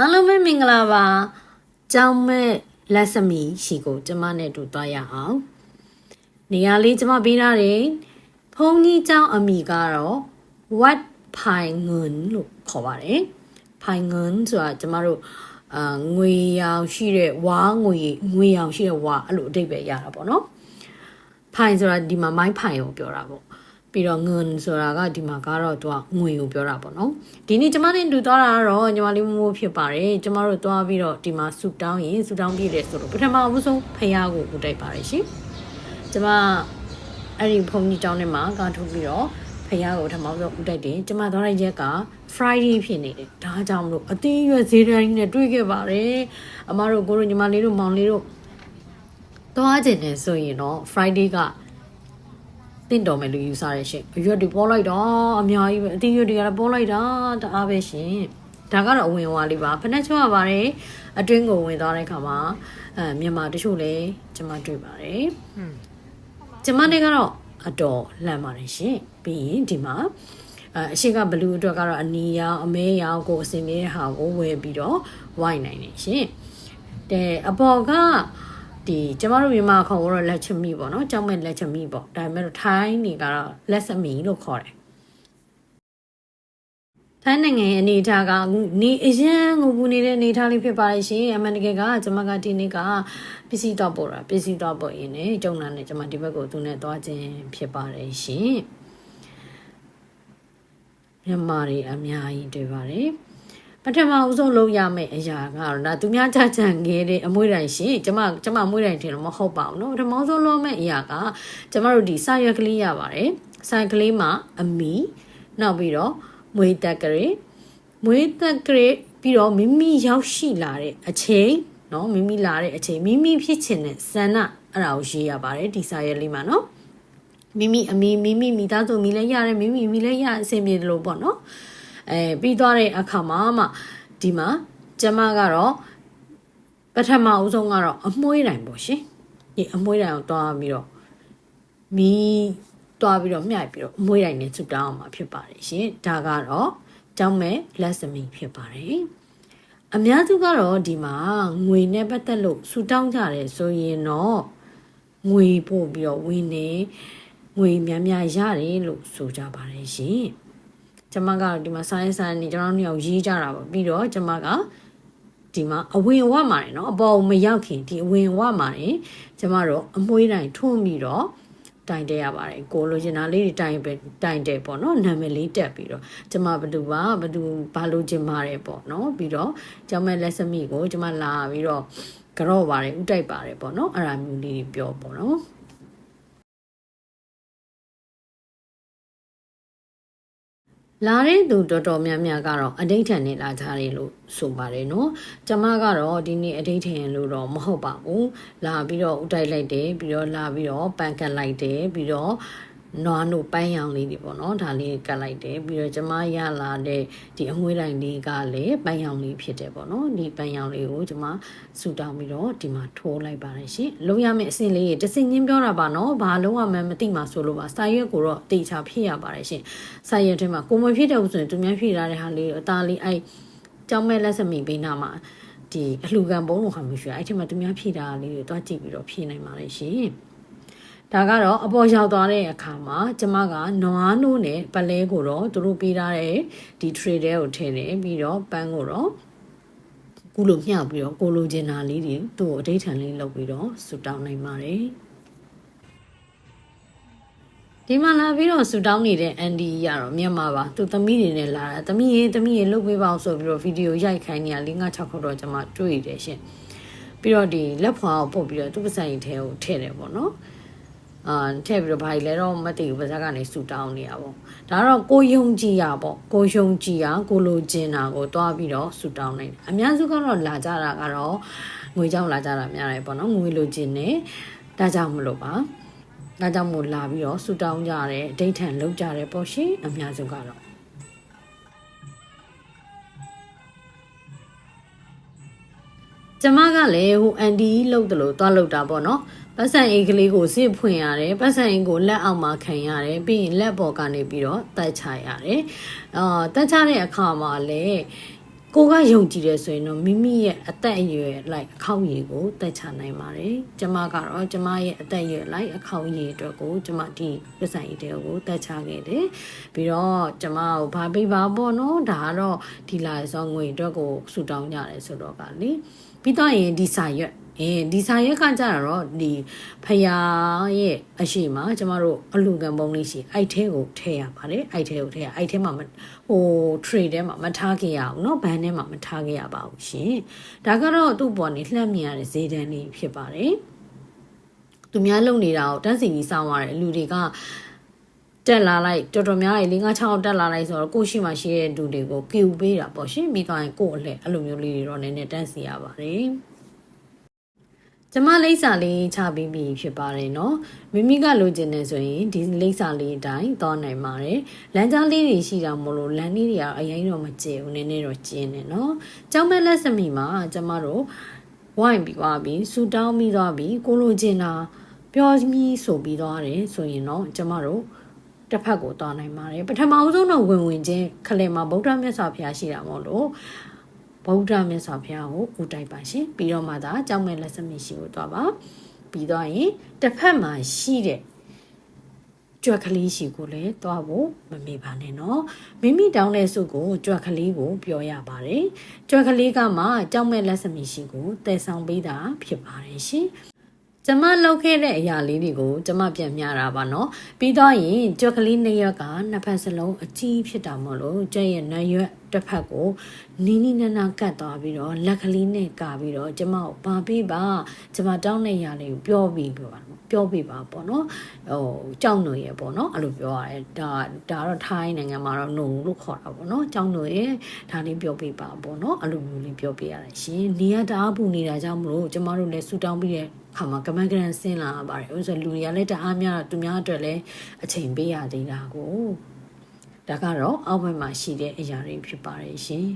အားလုံးပဲမင်္ဂလာပါကျောင်းမဲ့လက်စမီရှိကိုကျမနဲ့တူသွားရအောင်နေရာလေးကျမပေးထားတယ်ဖုန်းကြီးကျောင်းအမိကတော့ what ဖိုင်ငွန်းလို့ခေါ်ပါတယ်ဖိုင်ငွန်းဆိုတာကျမတို့အာငွေရောင်ရှိတဲ့ဝါငွေငွေရောင်ရှိတဲ့ဝါအဲ့လိုအဓိပ္ပာယ်ရတာပေါ့နော်ဖိုင်ဆိုတာဒီမှာမိုင်းဖိုင်ကိုပြောတာပေါ့ ပြီးတော့ငွန်းဆိုတာကဒီမှာကတော့သူကငွေကိုပြောတာပေါ့နော်ဒီနေ့ကျမနဲ့တူသွားတာကတော့ညီမလေးမိုးဖြစ်ပါတယ်ကျမတို့သွားပြီးတော့ဒီမှာဆူတောင်းရင်ဆူတောင်းပြည့်တယ်ဆိုတော့ပထမအဆုံးဖះကိုဦးတိုက်ပါတယ်ရှင်ကျမအဲ့ဒီဖုန်းကြီးတောင်းထဲမှာကာထုတ်ပြီးတော့ဖះကိုထမအောင်ဆုံးဦးတိုက်တယ်ကျမသွားတဲ့ရက်က Friday ဖြစ်နေတယ်ဒါကြောင့်မလို့အသေးရွယ်ဈေးတိုင်းနဲ့တွေ့ခဲ့ပါတယ်အမတို့ကိုတို့ညီမလေးတို့မောင်လေးတို့သွားကျင်တယ်ဆိုရင်တော့ Friday က တင့်တော်မယ်လို့ယူဆရရှင်အရွက်တွေပေါ်လိုက်တော့အများကြီးပဲအတင်းရွက်တွေကလည်းပေါ်လိုက်တာတအားပဲရှင်ဒါကတော့အဝင်ဝါလေးပါဖက်နှက်ချောရပါတယ်အတွင်းကိုဝင်သွားတဲ့ခါမှာအဲမြန်မာတချို့လည်းကျွန်မတွေ့ပါတယ်ကျွန်မတွေကတော့အတော်လှမ်းပါတယ်ရှင်ပြီးရင်ဒီမှာအဲအရှိကဘလူးအတွက်ကတော့အနီရောင်အမဲရောင်ကိုအစင်နေတဲ့ဟာကိုဝယ်ပြီးတော့ဝိုင်းနိုင်တယ်ရှင်တဲ့အပေါ်က ဒီကျမတို့မြန်မာခေါ်တော့လက်ချမီပေါ့နော်ကြောက်မဲ့လက်ချမီပေါ့ဒါပေမဲ့ထိုင်းနေကတော့လက်စမီလို့ခေါ်တယ်ထိုင်းနိုင်ငံရဲ့အနေအထားကအခုနေအရင်ငိုပူနေတဲ့အနေအထားလေးဖြစ်ပါလိမ့်ရှင်အမှန်တကယ်ကကျမကဒီနေ့ကပစ္စည်းတော့ပို့တာပစ္စည်းတော့ပို့ရင်းနဲ့ကြုံလာနေကျမဒီဘက်ကိုသူနဲ့သွားခြင်းဖြစ်ပါတယ်ရှင်မြန်မာတွေအများကြီးတွေ့ပါတယ် ပထမအဆုံးလုပ်ရမယ့်အရာကတော့ဒါသူများကြကြံခဲ့တဲ့အမွှေးတိုင်ရှင်ကျမကျမအမွှေးတိုင်ထင်လို့မဟုတ်ပါဘူးเนาะပထမဆုံးလုပ်မယ့်အရာကကျမတို့ဒီစာရွက်ကလေးရပါတယ်စာရွက်ကလေးမှာအမီနောက်ပြီးတော့မွေးတက်ကလေးမွေးတက်ကလေးပြီးတော့မိမိရောက်ရှိလာတဲ့အချိန်เนาะမိမိလာတဲ့အချိန်မိမိဖြစ်ချင်တဲ့ဆန္ဒအဲ့ဒါကိုရေးရပါတယ်ဒီစာရွက်လေးမှာเนาะမိမိအမီမိမိမိသားစုမိလည်းရတယ်မိမိမိလည်းရအဆင်ပြေတယ်လို့ပေါ့เนาะ အဲပြီးသွားတဲ့အခါမှာမှဒီမှာကျမကတော့ပထမအဆုံးကတော့အမွှေးတိုင်ပေါ့ရှင်ဒီအမွှေးတိုင်ကိုတွားပြီးတော့မီးတွားပြီးတော့မြှိုက်ပြီးတော့အမွှေးတိုင်နဲ့ဆူတောင်းအောင်မှာဖြစ်ပါတယ်ရှင်ဒါကတော့ကျောင်းမဲ့လက်စမီဖြစ်ပါတယ်အများစုကတော့ဒီမှာငွေနဲ့ပတ်သက်လို့ဆူတောင်းကြတယ်ဆိုရင်တော့ငွေပို့ပြီးတော့ဝင်းနေငွေများများရတယ်လို့ဆိုကြပါတယ်ရှင် ကျမကတော့ဒီမှာဆိုင်းဆိုင်းနေကျွန်တော်တို့ညောင်ရေးကြတာပေါ့ပြီးတော့ကျမကဒီမှာအဝင်ဝမာတယ်နော်အပေါ်မရောက်ခင်ဒီအဝင်ဝမာတယ်ကျမတို့အမွှေးတိုင်းထွန်းပြီးတော့တိုင်တက်ရပါတယ်ကိုလိုချင်တာလေးတွေတိုင်ပဲတိုင်တယ်ပေါ့နော်နာမည်လေးတက်ပြီးတော့ကျမဘသူပါဘသူဘာလိုချင်ပါတယ်ပေါ့နော်ပြီးတော့ကျောင်းမဲ့လက်စမိကိုကျမလာပြီးတော့ကြော့ပါတယ်ဥတိုက်ပါတယ်ပေါ့နော်အဲ့ဒါမျိုးလေးတွေပြောပေါ့နော် လာတဲ့သူတော်တော်များများကတော့အဋိဋ္ဌံနဲ့လာကြတယ်လို့ဆိုပါတယ်နော်။ကျမကတော့ဒီနေ့အဋိဋ္ဌံလို့တော့မဟုတ်ပါဘူး။လာပြီးတော့ဥတိုက်လိုက်တယ်ပြီးတော့လာပြီးတော့ပန်ကတ်လိုက်တယ်ပြီးတော့ နွားတို့ပန်းရောင်လေးတွေပေါ့နော်ဒါလေးကတ်လိုက်တယ်ပြီးတော့ကျမရလာတဲ့ဒီအမွှေးတိုင်လေးကလည်းပန်းရောင်လေးဖြစ်တယ်ပေါ့နော်ဒီပန်းရောင်လေးကိုကျမဆူတောင်းပြီးတော့ဒီမှာထိုးလိုက်ပါတယ်ရှင်လုံးရမယ့်အစင်လေးတစင်ချင်းပြောတာပါနော်ဘာလုံးဝမှမသိမှဆိုလို့ပါစာရွက်ကိုတော့တေချာဖြစ်ရပါတယ်ရှင်စာရွက်ထဲမှာကိုမဖြစ်တဲ့ဥဆိုရင်သူများဖြစ်လာတဲ့ဟာလေးအသားလေးအဲ့ကြောင်းမဲ့လက်စမိပေးနာမှာဒီအလှခံပုံးလိုဟာမျိုးရှိအဲ့ဒီမှာသူများဖြည့်တာလေးတွေတွားကြည့်ပြီးတော့ဖြည့်နိုင်ပါတယ်ရှင် ဒါကတော့အပေါ်ရောက်သွားတဲ့အခါမှာကျမကနွားနိုးနဲ့ပလဲကိုတော့သူတို့ပေးထားတဲ့ဒီ tray တဲကိုထည့်တယ်ပြီးတော့ပန်းကိုတော့ကုလိုမျှပြီးတော့ကိုလိုချင်တာလေးတွေသူ့ကိုအဋိဌံလေးလုပ်ပြီးတော့ဆူတောင်းနိုင်ပါတယ်ဒီမှာလာပြီးတော့ဆူတောင်းနေတဲ့အန်ဒီရတော့မြန်မာပါသူသမီးတွေနဲ့လာတာသမီးရေသမီးရေလှုပ်ပေးပါအောင်ဆိုပြီးတော့ဗီဒီယိုရိုက်ခိုင်းနေတာ၄၅6ခုတော့ကျွန်မတွေ့တယ်ရှင်ပြီးတော့ဒီလက်ဖွာကိုပုတ်ပြီးတော့သူ့ပစိုင်ထဲကိုထည့်တယ်ပေါ့နော် အာထည့်ပြီးတော့ဘာကြီးလဲတော့မသိဘူးပါဇက်ကနေဆူတောင်းနေတာပေါ့ဒါတော့ကိုယုံကြည်ရပေါ့ကိုယုံကြည်ရကိုလိုချင်တာကိုတွားပြီးတော့ဆူတောင်းနိုင်တယ်အများစုကတော့လာကြတာကတော့ငွေကြောင့်လာကြတာများတယ်ပေါ့နော်ငွေလိုချင်တယ်ဒါကြောင့်မလို့ပါဒါကြောင့်မို့လာပြီးတော့ဆူတောင်းကြတယ်အဋိဌံလောက်ကြတယ်ပေါ့ရှင်အများစုကတော့ကျမကလည်းဟိုအန်တီလှုပ်တယ်လို့သွားလှုပ်တာပေါ့နော် ပတ်စံအိတ်ကလေးကိုစစ်ဖွင့်ရတယ်ပတ်စံအိတ်ကိုလက်အောက်မှာခံရတယ်ပြီးရင်လက်ပေါ်ကနေပြီးတော့တက်ချရတယ်အာတက်ချတဲ့အခါမှာလည်းကိုကယုံကြည်တယ်ဆိုရင်တော့မိမိရဲ့အသက်အရွယ်လိုက်အခောက်ရည်ကိုတက်ချနိုင်ပါတယ်ကျမကတော့ကျမရဲ့အသက်အရွယ်လိုက်အခောက်ရည်အတွက်ကိုကျမဒီပစ္စည်းတွေကို တက်ချခဲ့တယ်ပြီးတော့ကျမကိုဘာပေးပါပေါ့နော်ဒါကတော့ဒီလာဆောငွေအတွက်ကိုဆူတောင်းကြတယ်ဆိုတော့ကလေပြီးတော့ရင်ဒီစာရွက် အင်းဒီစာရက်ကကြတော့ဒီဖယားရဲ့အရှိမကျမတို့အလူကံပုံလေးရှိအိုက်ထဲကိုထည့်ရပါတယ်အိုက်ထဲကိုထည့်ရအိုက်ထဲမှာမဟို trade ထဲမှာမထားခဲ့ရအောင်เนาะဘန်ထဲမှာမထားခဲ့ရပါဘူးရှင်ဒါကတော့သူ့ပေါ်နေလှမ်းမြင်ရတဲ့ဈေးတန်းလေးဖြစ်ပါတယ်သူများလုံနေတာကိုတန်းစီကြီးစောင်းရတဲ့လူတွေကတက်လာလိုက်တော်တော်များလေး၅6တက်လာလိုက်ဆိုတော့ကိုရှိမှရှိတဲ့လူတွေကိုကိူပေးတာပေါ့ရှင်ပြီးတော့ရင်ကို့အလှအဲ့လိုမျိုးလေးတွေတော့နည်းနည်းတန်းစီရပါတယ် ကျမလိမ့်စာလေးချပေးပြီဖြစ်ပါတယ်နော်မိမိကလိုချင်နေဆိုရင်ဒီလိမ့်စာလေးအတိုင်းသွားနိုင်ပါတယ်လမ်းကြားလေးတွေရှိတာမို့လို့လမ်းလေးတွေကအရင်တော့မကျဘူးနည်းနည်းတော့ကျင်းနေနော်ကျောင်းမဲ့လက်စမီမှာကျမတို့ဝိုင်းပြီးသွားပြီးဆူတောင်းပြီးသွားပြီးကိုလိုချင်တာပြောမိဆိုပြီးသွားတယ်ဆိုရင်တော့ကျမတို့တစ်ဖက်ကိုသွားနိုင်ပါတယ်ပထမအဆုံးတော့ဝင်ဝင်ချင်းခလေမှာဗုဒ္ဓမြတ်စွာဘုရားရှိတာမို့လို့ ဗုဒ္ဓမြတ်စွာဘုရားကိုဦးတိုက်ပါရှင်ပြီးတော့မှသာကြောက်မဲ့လက်စမီရှိကိုသွားပါပြီးတော့ရင်တစ်ဖက်မှာရှိတဲ့ကြွက်ကလေးရှိကိုလည်းသွားဖို့မမေ့ပါနဲ့နော်မိမိတောင်းတဲ့စုကိုကြွက်ကလေးကိုပြောရပါတယ်ကြွက်ကလေးကမှကြောက်မဲ့လက်စမီရှိကိုတည်ဆောင်ပေးတာဖြစ်ပါတယ်ရှင် ကျမလုပ်ခဲ့တဲ့အရာလေးတွေကိုကျမပြန်မျှတာပါနော်ပြီးတော့ရင်ကြွက်ကလေးနှစ်ရွက်ကနှစ်ဖက်စလုံးအကြီးဖြစ်တာမို့လို့ကြွက်ရဲ့နံရွက်တစ်ဖက်ကိုနီးနီးနာနာကတ်သွားပြီးတော့လက်ကလေးနဲ့ကာပြီးတော့ကျမကိုပါပေးပါကျမတောင်းတဲ့ຢာလေးကိုပြောပြီးပြောပါပြောပြပါပေါ့နော်ဟိုကြောက်နွေရပေါ့နော်အဲ့လိုပြောရတယ်ဒါဒါတော့ထိုင်းနိုင်ငံမှာတော့ no လို့ခေါ်တာပေါ့နော်ကြောက်နွေရဒါလေးပြောပြပါပေါ့နော်အဲ့လိုမျိုးလေးပြောပြရတယ်ရှင်နေရတအားပူနေတာကြောင့်မလို့ကျမတို့လည်းဆူတောင်းပြီးတဲ့ ခါမှာကမန်ကရန်ဆင်းလာပါတယ်ဥဆိုလူတွေကလည်းတအားများသူများအတွက်လည်းအချိန်ပေးရသေးတာကိုဒါကတော့အောက်ဘက်မှာရှိတဲ့အရာတွေဖြစ်ပါတယ်ရှင်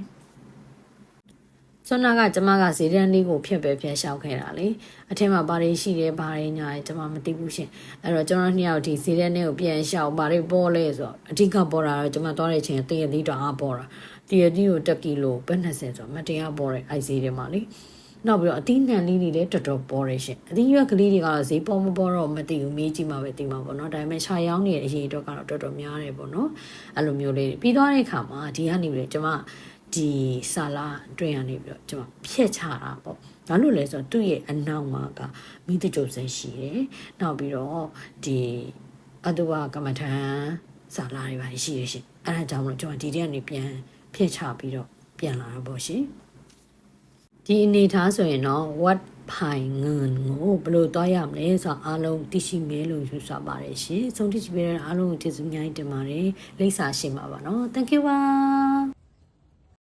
ဆွမ်းနာကကျမကဇေဒန်လေးကိုဖြတ်ပဲဖြတ်လျှောက်ခဲ့တာလေအထက်မှာဘာတွေရှိတယ်ဘာတွေညာတယ်ကျမမသိဘူးရှင်အဲ့တော့ကျွန်တော်နှစ်ယောက်ဒီဇေဒန်လေးကိုပြန်လျှောက်ဘာတွေပေါ်လဲဆိုတော့အဓိကပေါ်တာတော့ကျမသွားတဲ့ချိန်တရသီးတောင်အားပေါ်တာတရသီးကို1ကီလိုပဲ20ဆိုတော့မတရားပေါ်တဲ့အိုက်ဈေးတွေမှာလေ နောက်ပြီးတော့အသီးနှံလေးတွေလည်းတော်တော်ပေါ်တယ်ရှင်အသီးရွက်ကလေးတွေကတော့ဈေးပေါ်မပေါ်တော့မသိဘူးမေးကြည့်မှပဲသိမှာပေါ့နော်ဒါပေမဲ့ခြာရောင်းနေတဲ့အရေးတော့ကတော့တော်တော်များတယ်ပေါ့နော်အဲ့လိုမျိုးလေးပြီးသွားတဲ့အခါမှာဒီကနေပြီးတော့ကျမဒီဆာလာအတွင်းကနေပြီးတော့ကျွန်မဖြက်ချတာပေါ့ဘာလို့လဲဆိုတော့သူ့ရဲ့အနောက်မှာကမိတကြုံစင်ရှိတယ်နောက်ပြီးတော့ဒီအတူဝကမ္မထံဆာလာတွေပါရှိရရှင်အဲ့ဒါကြောင့်မလို့ကျွန်မဒီတဲ့ကနေပြန်ဖြက်ချပြီးတော့ပြန်လာတာပေါ့ရှင် ဒီအနေထားဆိုရင်တော့ what ဖိုင်ငန်ကိုဘယ်လိုတွားရမလဲဆိုတော့အားလုံးသိရှိမဲလို့ယူဆပါတယ်ရှင်ဆုံးဖြတ်ပေးတဲ့အားလုံးကိုကျေးဇူးအများကြီးတင်ပါတယ်လိပ်စာရှင်းပါပါနော် thank you ပါ